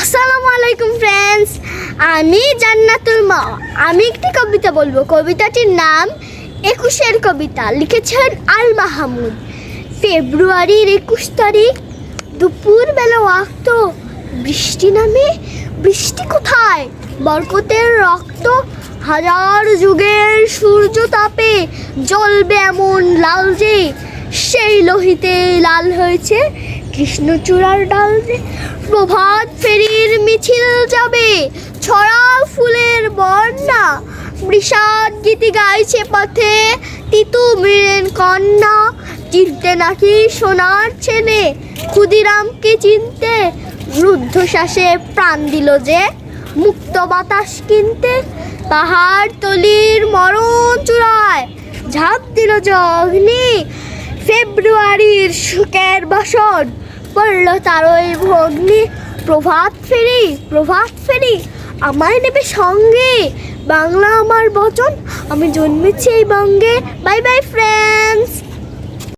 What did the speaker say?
আসসালামু আলাইকুম ফ্রেন্ডস আমি জান্নাতুল মা আমি একটি কবিতা বলব। কবিতাটির নাম একুশের কবিতা। লিখেছেন আল মাহমুদ। ফেব্রুয়ারির একুশ তারিখ দুপুর বেলা ওয়াক্ত, বৃষ্টি নামে, বৃষ্টি কোথায়? বরকতের রক্ত, হাজার যুগের সূর্য তাপে জ্বলবে এমন লাল যে, সেই লোহিতে লাল হয়েছে কৃষ্ণচূড়ার ডাল যে প্রভাত ফেরির মিছিল যাবে। ছড়া ফুলের বন্যা বিষাদ গীতি গাইছে পথে। তিতু মৃণেন কন্যা। চিনতে নাকি সোনার ছেলে ক্ষুদিরামকে চিনতে রুদ্ধশ্বাসে প্রাণ দিল যে, মুক্ত বাতাস কিনতে পাহাড় তলির মরণ চূড়ায়। ঝাঁপ দিল জগ্নি ফেব্রুয়ারির সুখের বাসন। পড়ল ওই ভগ্নি। প্রভাত ফেরি প্রভাত ফেরি, আমায় নেবে সঙ্গে। বাংলা আমার বচন, আমি জন্মেছি এই বঙ্গে। Bye bye friends